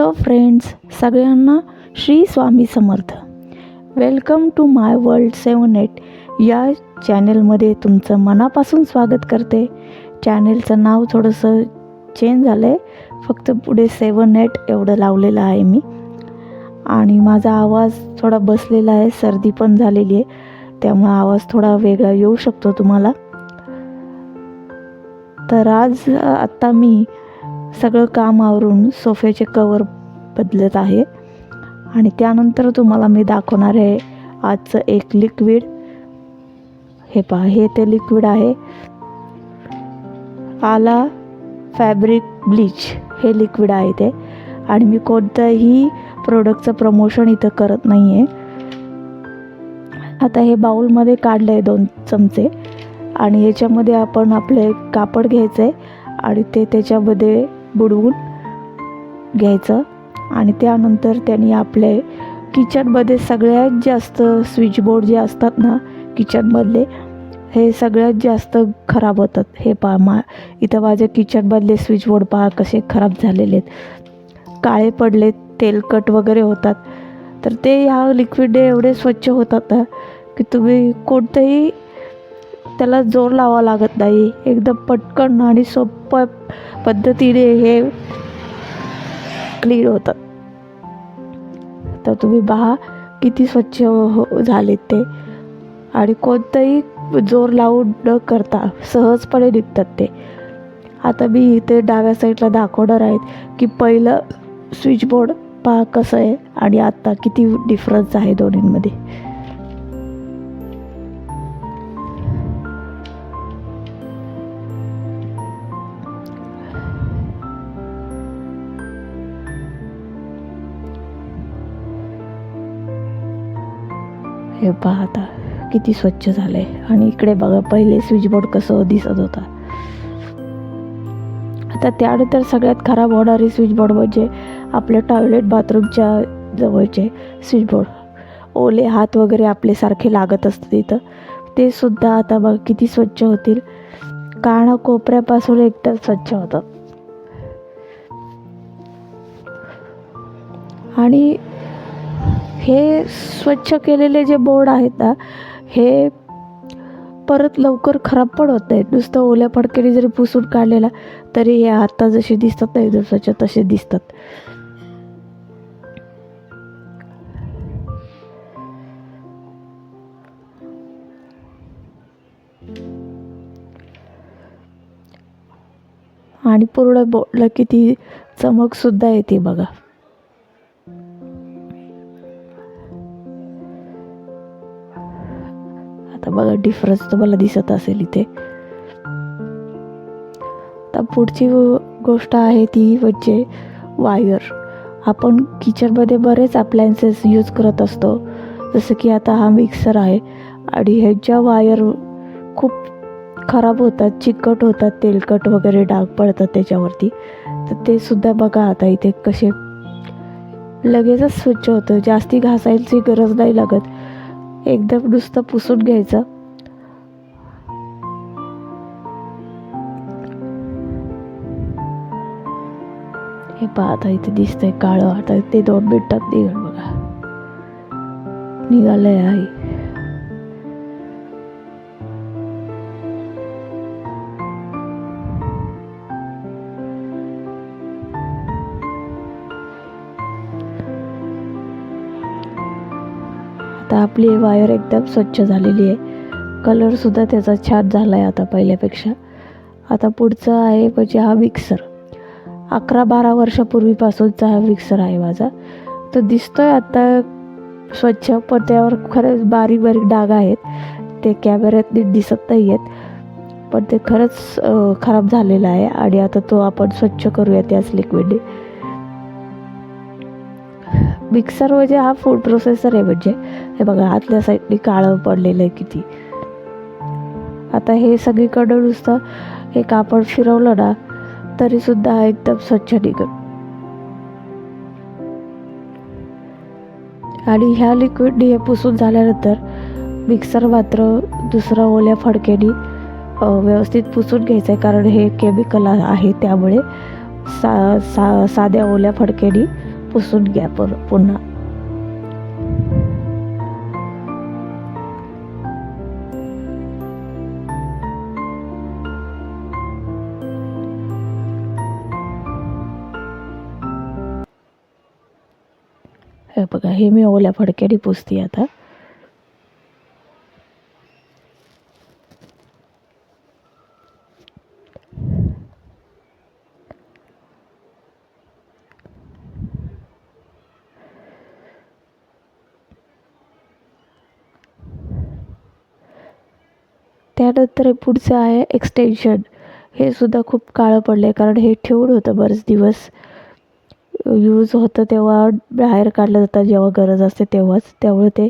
Hello friends सगळ्यांना Shri Swami Samarth. Welcome to my world seven eight या चॅनेलमध्ये तुमचं मनापासून स्वागत करते. चॅनेलचं नाव थोडंसं चेंज झालं आहे फक्त पुढे सेवन एट एवढं लावलेलं आहे मी. आणि माझा आवाज थोडा बसलेला आहे. सर्दी पण झालेली आहे. त्यामुळे आवाज थोडा वेगळा येऊ शकतो तुम्हाला. तर आज आत्ता मी सगळं काम आवरून सोफ्याचे कवर बदलत आहे. आणि त्यानंतर तुम्हाला मी दाखवणार आहे आजचं एक लिक्विड हे पहा हे ते लिक्विड आहे. आला फॅब्रिक ब्लीच हे लिक्विड आहे ते. आणि मी कोणत्याही प्रोडक्टचं प्रमोशन इथं करत नाही आहे आता हे बाउलमध्ये काढलं आहे दोन चमचे. आणि याच्यामध्ये आपण आपले कापड घ्यायचं आहे आणि ते त्याच्यामध्ये बुडवून घ्यायचं आणि त्यानंतर त्यांनी आपले किचनमध्ये सगळ्यात जास्त स्विचबोर्ड जे असतात ना किचनमधले हे सगळ्यात जास्त खराब होतात. हे पा मा इथं माझे किचनमधले स्विचबोर्ड पहा कसे खराब झालेले आहेत. काळे पडलेत तेलकट वगैरे होतात. तर ते ह्या लिक्विडने एवढे स्वच्छ होतात ना की तुम्ही कोणतंही त्याला जोर लावा लागत नाही. एकदम पटकन आणि सोप्या पद्धतीने हे क्लीन होतात तर तुम्ही पहा किती स्वच्छ हो झालेत ते. आणि कोणतंही जोर लावून न करता सहजपणे निघतात ते. आता मी इथे डाव्या साईडला दाखवणार आहेत की पहिलं स्विचबोर्ड पहा कसं आहे आणि आत्ता किती डिफरन्स आहे दोन्हींमध्ये. हे पहा आता किती स्वच्छ झालंय. आणि इकडे बघा पहिले स्विचबोर्ड कसं दिसत होता. आता त्यानंतर सगळ्यात खराब होणारे स्विचबोर्ड म्हणजे आपल्या टॉयलेट बाथरूमच्या जवळचे स्विचबोर्ड ओले हात वगैरे आपले सारखे लागत असतात तिथं ते सुद्धा आता बघ किती स्वच्छ होतील. काना कोपऱ्यापासून एकदम स्वच्छ होतात आणि हे स्वच्छ केलेले जे बोर्ड आहेत ना हे परत लवकर खराब पण होत आहेत नुसतं ओल्या फडकेने जरी पुसून काढलेला तरी हे आता जसे दिसतात ना एकदम स्वच्छ तसे दिसतात. आणि पूर्ण बोर्डला किती चमकसुद्धा येते बघा. आता बघा डिफरन्स तुम्हाला दिसत असेल इथे. आता पुढची गोष्ट आहे ती म्हणजे वायर आपण किचनमध्ये बरेच अप्लायन्सेस यूज करत असतो. जसं की आता हा मिक्सर आहे आणि ह्याच्या वायर खूप खराब होतात चिकट होतात तेलकट वगैरे डाग पडतात त्याच्यावरती तर ते सुद्धा बघा आता इथे कसे लगेचच स्वच्छ होतं. जास्ती घासायची गरज नाही लागत. एकदम नुसतं पुसून घ्यायचं. हे पहा आता इथे दिसतंय काळं. आता ते दोन मिनिटात निघण बघा. निघालंय आहे आपली वायर एकदम स्वच्छ झालेली आहे. कलरसुद्धा त्याचा छान झाला आहे आता पहिल्यापेक्षा. आता पुढचं आहे म्हणजे हा मिक्सर अकरा बारा वर्षापूर्वीपासूनचा हा मिक्सर आहे माझा. तर आहे आत्ता स्वच्छ पण त्यावर खरंच बारीक बारीक डाग आहेत. ते कॅमेऱ्यात नीट दिसत नाही आहेत पण ते खरंच खराब झालेलं आहे. आणि आता तो आपण स्वच्छ करूया त्याच लिक्विडने मिक्सर म्हणजे हा फूड प्रोसेसर आहे म्हणजे. हे बघा आतल्या साईडने काळं पडलेलं आहे किती. आता हे सगळीकडं नुसतं हे कापड फिरवलं ना तरीसुद्धा एकदम स्वच्छ निघत. आणि ह्या लिक्विडने हे पुसून झाल्यानंतर मिक्सर मात्र दुसरा ओल्या फडक्याने व्यवस्थित पुसून घ्यायचं आहे कारण हे केमिकल आहे त्यामुळे सा सा साध्या ओल्या फडक्याने पुसून घ्या पर पुन्हा. हे बघा हे मी ओल्या फडक्याने पुसते आता. त्यानंतर हे पुढचं आहे एक्सटेन्शन हे सुद्धा खूप काळं पडलं आहे कारण हे ठेवून होतं बरेच दिवस. यूज होतं तेव्हा बाहेर काढलं जातं जेव्हा गरज असते तेव्हाच. त्यामुळे ते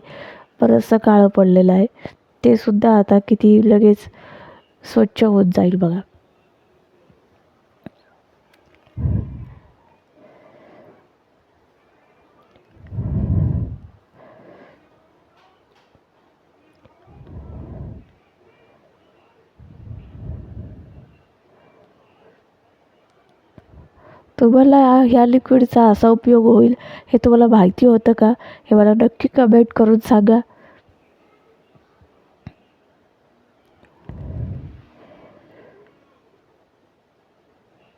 बरंचसं काळं पडलेलं आहे. ते सुद्धा आता किती लगेच स्वच्छ होत जाईल बघा. तुम्हाला ह्या लिक्विडचा असा उपयोग होईल हे तुम्हाला माहिती होतं का? हे मला नक्की कमेंट करून सांगा.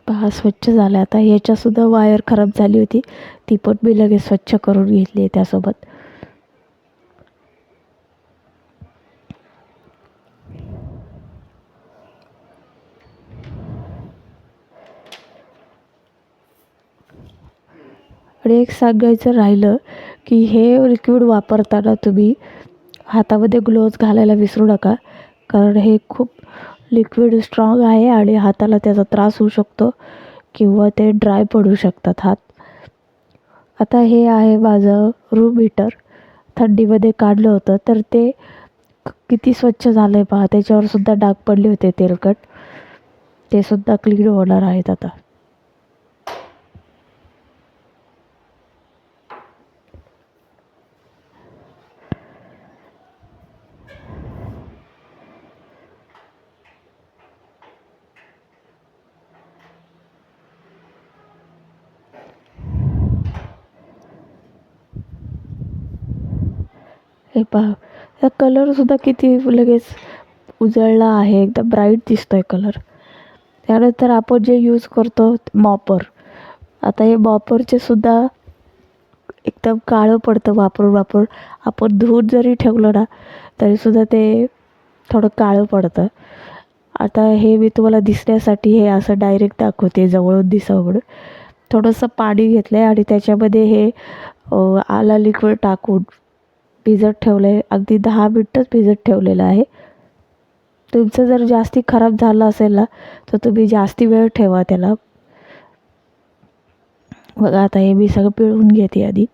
पहा स्वच्छ झालं. आता ह्याच्यासुद्धा वायर खराब झाली होती. ती पण मी लगेच स्वच्छ करून घेतली आहे त्यासोबत. आणि एक सांगायचं राहिलं की हे लिक्विड वापरताना तुम्ही हातामध्ये ग्लोव्ज घालायला विसरू नका. कारण हे खूप लिक्विड स्ट्रॉंग आहे आणि हाताला त्याचा त्रास होऊ शकतो किंवा ते ड्राय पडू शकतात हात. आता हे आहे माझं रूम हीटर थंडीमध्ये काढलं होतं तर ते किती स्वच्छ झालं आहे पहा. त्याच्यावर सुद्धा डाग पडले होते तेलकट. ते सुद्धा क्लीन होणार आहेत आता. हे पहा. या कलरसुद्धा किती लगेच उजळला आहे. एकदम ब्राईट दिसतो आहे कलर त्यानंतर आपण जे यूज करतो मॉपर आता हे मॉपरचे सुद्धा एकदम काळं पडतं वापरून वापरून. आपण धुवून जरी ठेवलं ना तरीसुद्धा ते थोडं काळं पडतं. आता हे मी तुम्हाला दिसण्यासाठी हे असं डायरेक्ट दाखवते जवळून दिसावं म्हणून. थोडंसं पाणी घेतलं आहे आणि त्याच्यामध्ये हे आला लिक्विड टाकून भिजत ठेवलं आहे अगदी दहा मिनटंच भिजत ठेवलेलं आहे. तुमचं जर जास्ती खराब झालं असेल ना तर तुम्ही जास्ती वेळ ठेवा त्याला. बघा आता हे मी सगळं पिळून घेते आधी.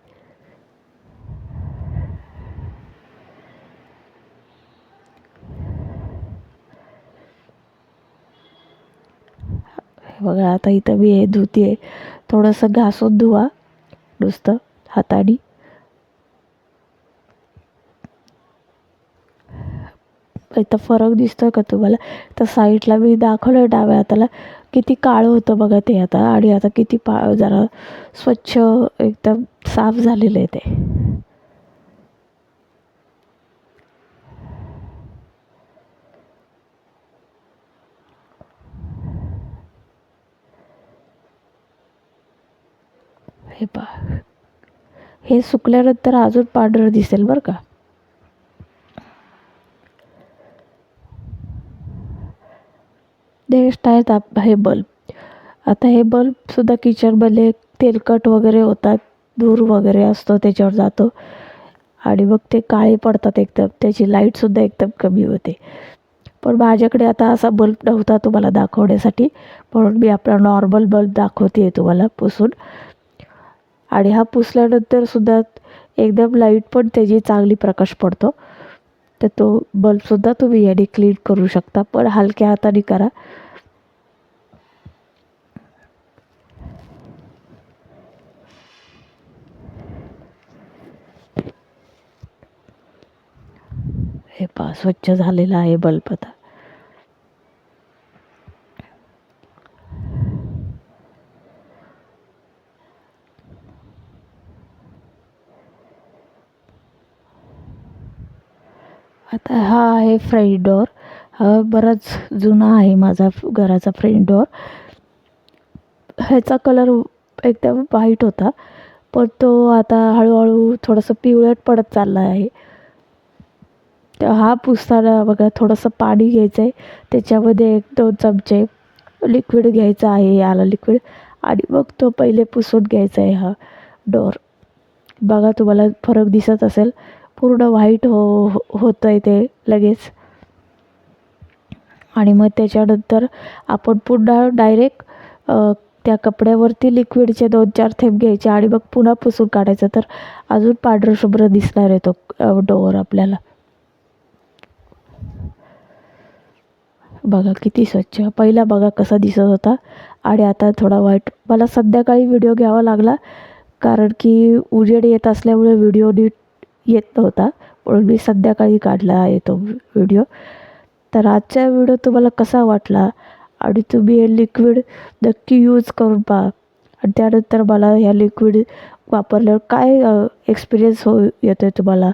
बघा आता इथं मी हे धुते आहे थोडंसं घासून धुवा नुसतं हाताने. इथं फरक दिसतोय का तुम्हाला? तर साईडला मी दाखवलं डाव्या हाताला. किती काळं होतं बघा ते आता. आणि आता किती पा जरा स्वच्छ एकदम साफ झालेलं आहे ते. हे पा हे सुकल्यानंतर अजून पांढरं दिसेल बरं का? नेक्स्ट आहेत आप हे बल्ब आता हे बल्बसुद्धा किचनमध्ये तेलकट वगैरे होतात धूर वगैरे असतो त्याच्यावर जातो. आणि मग ते काळे पडतात एकदम त्याची लाईटसुद्धा एकदम कमी होते. पण माझ्याकडे आता असा बल्ब नव्हता तुम्हाला दाखवण्यासाठी म्हणून मी आपला नॉर्मल बल्ब दाखवते आहे तुम्हाला पुसून. आणि हा पुसल्यानंतर सुद्धा एकदम लाइट पण त्याची चांगली प्रकाश पडतो. तर तो बल्बसुद्धा तुम्ही याने क्लीन करू शकता पण हलक्या हाताने करा. पहा स्वच्छ झालेला आहे बल्ब आता. आता हा आहे फ्रंट डोअर हा बराच जुना आहे माझा घराचा फ्रंट डोअर ह्याचा कलर एकदम व्हाईट होता पण तो आता हळूहळू थोडंसं पिवळट पडत चालला आहे. हा पुसताना बघा थोडंसं पाणी घ्यायचं आहे त्याच्यामध्ये एक दोन चमचे लिक्विड घ्यायचं आहे याला लिक्विड आणि मग तो पहिले पुसून घ्यायचा आहे हा डोअर बघा तुम्हाला फरक दिसत असेल. पूर्ण व्हाईट हो हो- होतं आहे ते लगेच. आणि मग त्याच्यानंतर आपण पुन्हा डायरेक्ट त्या कपड्यावरती लिक्विडचे दोन चार थेंब घ्यायचे आणि मग पुन्हा पुसून काढायचं. तर अजून पांढरं शुभ्र दिसणार आहे तो डोअर आपल्याला. बघा किती स्वच्छ. पहिला बघा कसा दिसत होता. आणि आता थोडा वाईट. मला संध्याकाळी व्हिडिओ घ्यावा लागला. कारण की उजेड येत असल्यामुळे व्हिडिओ नीट येत नव्हता. म्हणून मी संध्याकाळी काढला आहे तो व्हिडिओ तर आजचा व्हिडिओ तुम्हाला कसा वाटला? आणि तुम्ही हे लिक्विड नक्की यूज करून पहा. आणि त्यानंतर मला ह्या लिक्विड वापरल्यावर काय एक्सपिरियन्स हो येतो आहे तुम्हाला?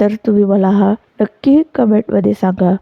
तर तुम्ही मला हा नक्की कमेंटमध्ये सांगा.